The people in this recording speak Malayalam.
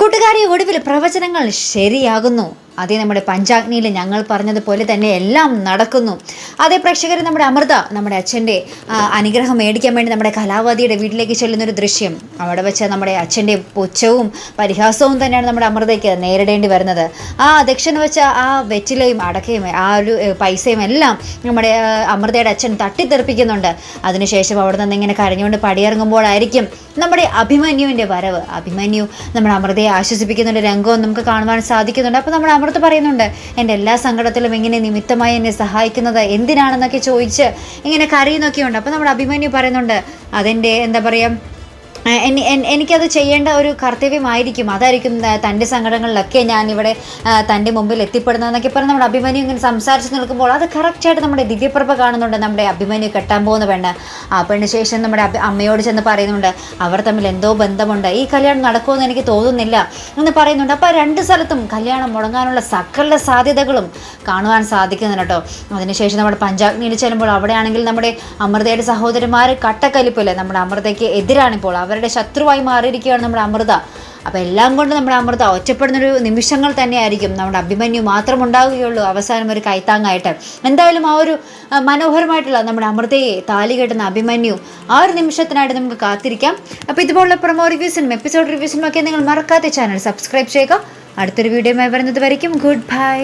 കൂട്ടുകാരി ഒടുവിൽ പ്രവചനങ്ങൾ ശരിയാകുന്നു. അതേ നമ്മുടെ പഞ്ചാഗ്നിയിൽ ഞങ്ങൾ പറഞ്ഞതുപോലെ തന്നെ എല്ലാം നടക്കുന്നു. അതേ പ്രേക്ഷകർ നമ്മുടെ അമൃത നമ്മുടെ അച്ഛന്റെ അനുഗ്രഹം മേടിക്കാൻ വേണ്ടി നമ്മുടെ കലാവതിയുടെ വീട്ടിലേക്ക് ചെല്ലുന്നൊരു ദൃശ്യം. അവിടെ വെച്ച് നമ്മുടെ അച്ഛന്റെ പുച്ഛവും പരിഹാസവും തന്നെയാണ് നമ്മുടെ അമൃതയ്ക്ക് നേരിടേണ്ടി വരുന്നത്. ആ ദക്ഷിണ വെച്ച ആ വെറ്റിലയും അടക്കയും ആ ഒരു പൈസയും എല്ലാം നമ്മുടെ അമൃതയുടെ അച്ഛൻ തട്ടിത്തെറിപ്പിക്കുന്നുണ്ട്. അതിനുശേഷം അവിടെ നിന്ന് ഇങ്ങനെ കരഞ്ഞുകൊണ്ട് പടിയിറങ്ങുമ്പോഴായിരിക്കും നമ്മുടെ അഭിമന്യുവിന്റെ വരവ്. അഭിമന്യു നമ്മുടെ അമൃതയെ ആശ്വസിപ്പിക്കുന്ന ഒരു രംഗവും നമുക്ക് കാണുവാൻ സാധിക്കുന്നുണ്ട്. അപ്പോൾ നമ്മുടെ അമൃത പറയുന്നുണ്ട് എന്റെ എല്ലാ സങ്കടത്തിലും ഇങ്ങനെ നിമിത്തമായി എന്നെ സഹായിക്കുന്നത് എന്തിനാണെന്നൊക്കെ ചോദിച്ച് ഇങ്ങനെ കരയുന്നൊക്കെയുണ്ട്. അപ്പോൾ നമ്മുടെ അഭിമന്യു പറയുന്നുണ്ട് അതെന്റെ എന്താ പറയുക എനിക്കത് ചെയ്യേണ്ട ഒരു കർത്തവ്യമായിരിക്കും. അതായിരിക്കും തന്റെ സങ്കടങ്ങളിലൊക്കെ ഞാൻ ഇവിടെ തന്റെ മുമ്പിൽ എത്തിപ്പെടുന്നതെന്നൊക്കെ പറഞ്ഞ് നമ്മുടെ അഭിമന്യു ഇങ്ങനെ സംസാരിച്ച് നിൽക്കുമ്പോൾ അത് കറക്റ്റായിട്ട് നമ്മുടെ ദിവ്യപ്രഭ കാണുന്നുണ്ട്. നമ്മുടെ അഭിമന്യു കെട്ടാൻ പോകുന്ന പെണ്ണ്. ആ പെണ്ണ് ശേഷം നമ്മുടെ അമ്മയോട് ചെന്ന് പറയുന്നുണ്ട് അവർ തമ്മിൽ എന്തോ ബന്ധമുണ്ട്. ഈ കല്യാണം നടക്കുമെന്ന് എനിക്ക് തോന്നുന്നില്ല എന്ന് പറയുന്നുണ്ട്. അപ്പോൾ രണ്ട് സ്ഥലത്തും കല്യാണം മുടങ്ങാനുള്ള സകല സാധ്യതകളും കാണുവാൻ സാധിക്കുന്നുണ്ട് കേട്ടോ. അതിനുശേഷം നമ്മുടെ പഞ്ചാഗ്നിയിൽ ചെല്ലുമ്പോൾ അവിടെയാണെങ്കിൽ നമ്മുടെ അമൃതയുടെ സഹോദരന്മാർ കട്ടക്കലിപ്പല്ലേ നമ്മുടെ അമൃതയ്ക്ക് എതിരാണിപ്പോൾ. അവരുടെ ശത്രുവായി മാറിയിരിക്കുകയാണ് നമ്മുടെ അമൃത. അപ്പോൾ എല്ലാം കൊണ്ട് നമ്മുടെ അമൃത ഒറ്റപ്പെടുന്നൊരു നിമിഷങ്ങൾ തന്നെയായിരിക്കും. നമ്മുടെ അഭിമന്യു മാത്രം ഉണ്ടാവുകയുള്ളൂ അവസാനം ഒരു കൈത്താങ്ങായിട്ട്. എന്തായാലും ആ ഒരു മനോഹരമായിട്ടുള്ള നമ്മുടെ അമൃതയെ താലി കെട്ടുന്ന അഭിമന്യു ആ ഒരു നിമിഷത്തിനായിട്ട് നമുക്ക് കാത്തിരിക്കാം. അപ്പോൾ ഇതുപോലുള്ള പ്രൊമോ റിവ്യൂസിനും എപ്പിസോഡ് റിവ്യൂസിനും ഒക്കെ നിങ്ങൾ മറക്കാത്ത ചാനൽ സബ്സ്ക്രൈബ് ചെയ്യുക. അടുത്തൊരു വീഡിയോയുമായി വരുന്നത് വരയ്ക്കും. Good bye